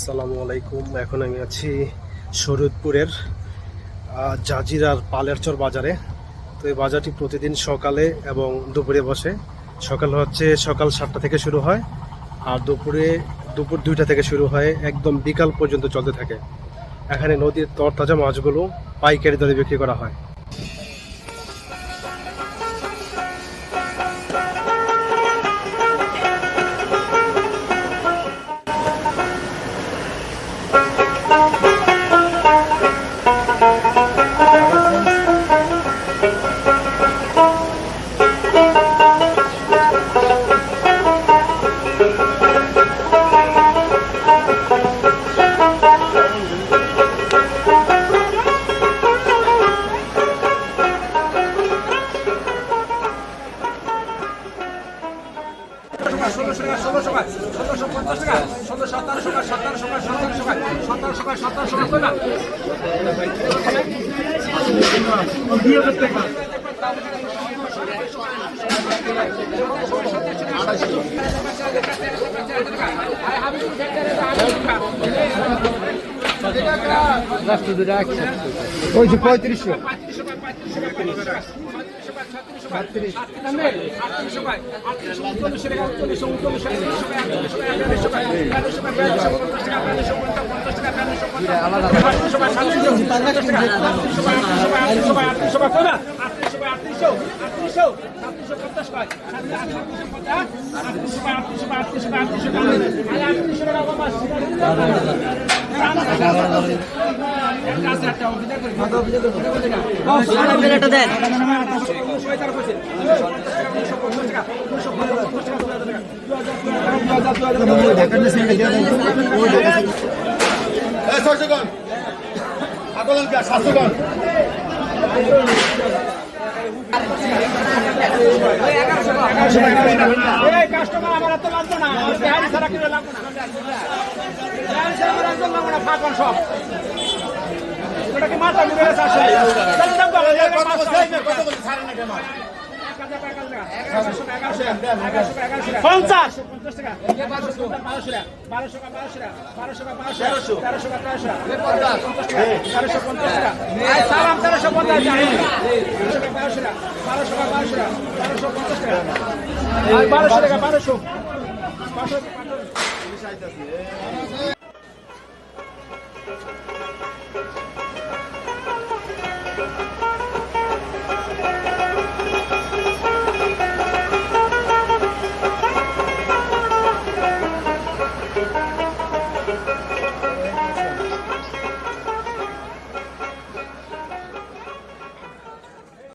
আসসালামু আলাইকুম। এখন আমি আছি শরীয়তপুরের আহ, জাজিরার পালেরচর বাজারে। তো এই বাজারটি প্রতিদিন সকালে এবং দুপুরে বসে। সকাল হচ্ছে সকাল সাতটা থেকে শুরু হয় আর দুপুরে দুপুর দুইটা থেকে শুরু হয় একদম বিকাল পর্যন্ত চলতে থাকে। এখানে নদীর তরতাজা মাছগুলো পাইকারি দরে বিক্রি করা হয়। Bye. ষোলোশো টাকা ষোলোশো টাকা ষোলোশো পঞ্চাশ টাকা ষোলো সতেরোশো টাকা সতেরোশো টাকা সতেরোশো টাকা সতেরোশো টাকা সতেরোশো টাকা ওই যে পঁয়ত্রিশশো ছয়শগণ আকলন সাতশগণ কাস্টমার আমার এত লাগতো না বিহারি ছাড়া কিনে লাগতো না সব পঞ্চাশ পঞ্চাশ টাকা বারোশো বারোশো বারোশো বারোশো বারোশো বারোশো তেরোশো তেরোশো তেরোশো পঞ্চাশ টাকা সালাম তেরোশো পঞ্চাশ বারোশো বারোশো বারোশো বারোশো পঞ্চাশ টাকা বারোশো টাকা বারোশো